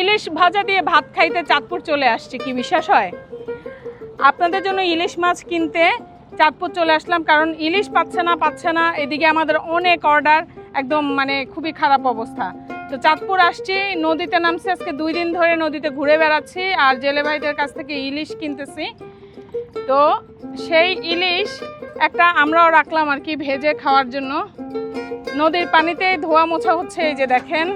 ইলিশ ভাজা দিয়ে ভাত খাইতে চাঁদপুর চলে আসছি, কি বিশ্বাস হয়? আপনাদের জন্য ইলিশ মাছ কিনতে চাঁদপুর চলে আসলাম, কারণ ইলিশ পাচ্ছে না পাচ্ছে না। এদিকে আমাদের অনেক অর্ডার একদম মানে খুবই খারাপ অবস্থা। তো চাঁদপুর আসছি, নদীতে নামছি, আজকে দুই দিন ধরে নদীতে ঘুরে বেড়াচ্ছি, আর জেলে ভাইদের কাছ থেকে ইলিশ কিনতেছি। তো সেই ইলিশ একটা আমরাও রাখলাম আর কি, ভেজে খাওয়ার জন্য। নদীর পানিতে ধোয়া মোছা হচ্ছে এই যে দেখেন।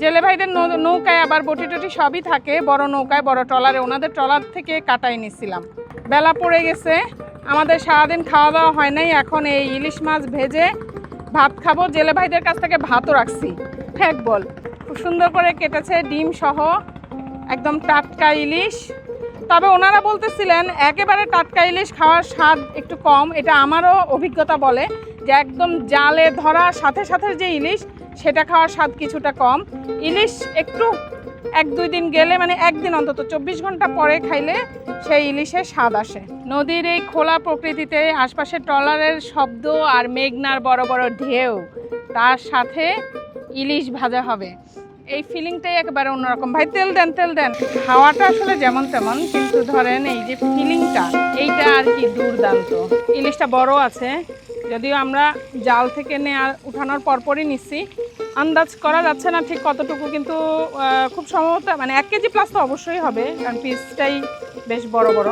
জেলে ভাইদের নৌকায় আবার বটি টটি সবই থাকে, বড় নৌকায়, বড় ট্রলারে। ওনাদের ট্রলার থেকে কাটাই নিছিলাম। বেলা পড়ে গেছে, আমাদের সারাদিন খাওয়া দাওয়া হয় নাই। এখন এই ইলিশ মাছ ভেজে ভাত খাব। জেলে ভাইদের কাছ থেকে ভাতও রাখছি। এক বল। খুব সুন্দর করে কেটেছে ডিম সহ একদম টাটকা ইলিশ। তবে ওনারা বলতেছিলেন, একেবারে টাটকা ইলিশ খাওয়ার স্বাদ একটু কম। এটা আমারও অভিজ্ঞতা বলে। যে একদম জালে ধরা, সাথে সাথে যে ইলিশ, সেটা খাওয়ার স্বাদ কিছুটা কম। ইলিশ একটু এক, দুই দিন গেলে মানে একদিন অন্তত, চব্বিশ ঘণ্টা পরে খাইলে সেই ইলিশের স্বাদ আসে। নদীর এই খোলা প্রকৃতিতে আশপাশে ট্রলারের শব্দ আর মেঘনার বড় বড় ঢেউ, তার সাথে ইলিশ ভাজা হবে। এই ফিলিংটাই একেবারে অন্যরকম। ভাই, তেল দেন তেল দেন। খাওয়াটা আসলে যেমন তেমন, কিন্তু ধরেন এই যে ফিলিংটা, এইটা আর কি দুর্দান্ত। ইলিশটা বড় আছে। যদিও আমরা জাল থেকে নেওয়া উঠানোর পরপরই নিচ্ছি আন্দাজ করা যাচ্ছে না ঠিক কতটুকু, কিন্তু খুব সম্ভবত মানে এক কেজি প্লাস তো অবশ্যই হবে, কারণ পিসটাই বেশ বড় বড়।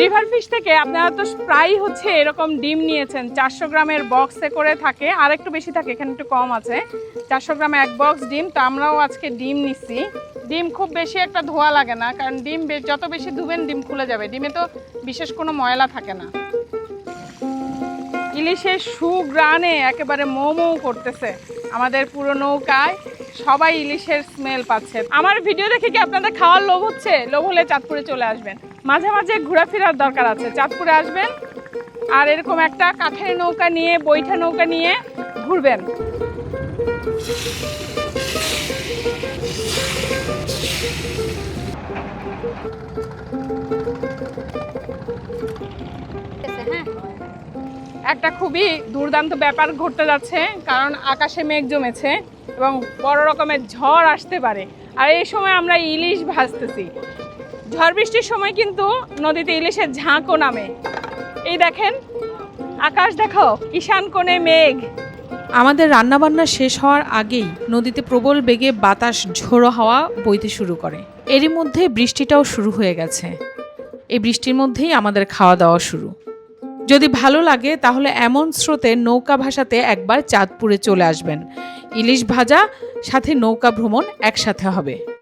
রিভার ফিশ থেকে আপনারা তো প্রায়ই হচ্ছে এরকম ডিম নিয়েছেন। চারশো গ্রামের বক্সে করে থাকে, আর একটু বেশি থাকে, এখানে একটু কম আছে। চারশো গ্রামে এক বক্স ডিম, তো আমরাও আজকে ডিম নিচ্ছি ডিম খুব বেশি একটা ধোয়া লাগে না, কারণ ডিম যত বেশি ধুবেন, ডিম খুলে যাবে। ডিমে তো বিশেষ কোনো ময়লা থাকে না। ইলিশের সুগ্রানে একেবারে মোমো করতেছে আমাদের পুরো নৌকায়। সবাই ইলিশের স্মেল পাচ্ছে। আমার ভিডিও দেখে কি আপনাদের খাওয়ার লোভ হচ্ছে? লোভ হলে চাঁদপুরে চলে আসবেন। মাঝে মাঝে ঘোরাফেরার দরকার আছে। চাঁদপুরে আসবেন আর এরকম একটা কাঠের নৌকা নিয়ে, বৈঠা নৌকা নিয়ে ঘুরবেন। একটা খুবই দুর্দান্ত ব্যাপার ঘটতে যাচ্ছে, কারণ আকাশে মেঘ জমেছে এবং বড় রকমের ঝড় আসতে পারে। আর এই সময় আমরা ইলিশ ভাজতেছি। ঝড় বৃষ্টির সময় কিন্তু নদীতে ইলিশের ঝাঁকও নামে। এই দেখেন, আকাশ দেখো, ঈশান কোণে মেঘ। আমাদের রান্নাবান্না শেষ হওয়ার আগেই নদীতে প্রবল বেগে বাতাস ঝোড়ো হাওয়া বইতে শুরু করে। এরই মধ্যে বৃষ্টিটাও শুরু হয়ে গেছে। এই বৃষ্টির মধ্যেই আমাদের খাওয়া দাওয়া শুরু। যদি ভালো লাগে, তাহলে এমন স্রোতে নৌকা ভাষাতে একবার চাঁদপুরে চলে আসবেন। ইলিশ ভাজা, সাথে নৌকা ভ্রমণ একসাথে হবে।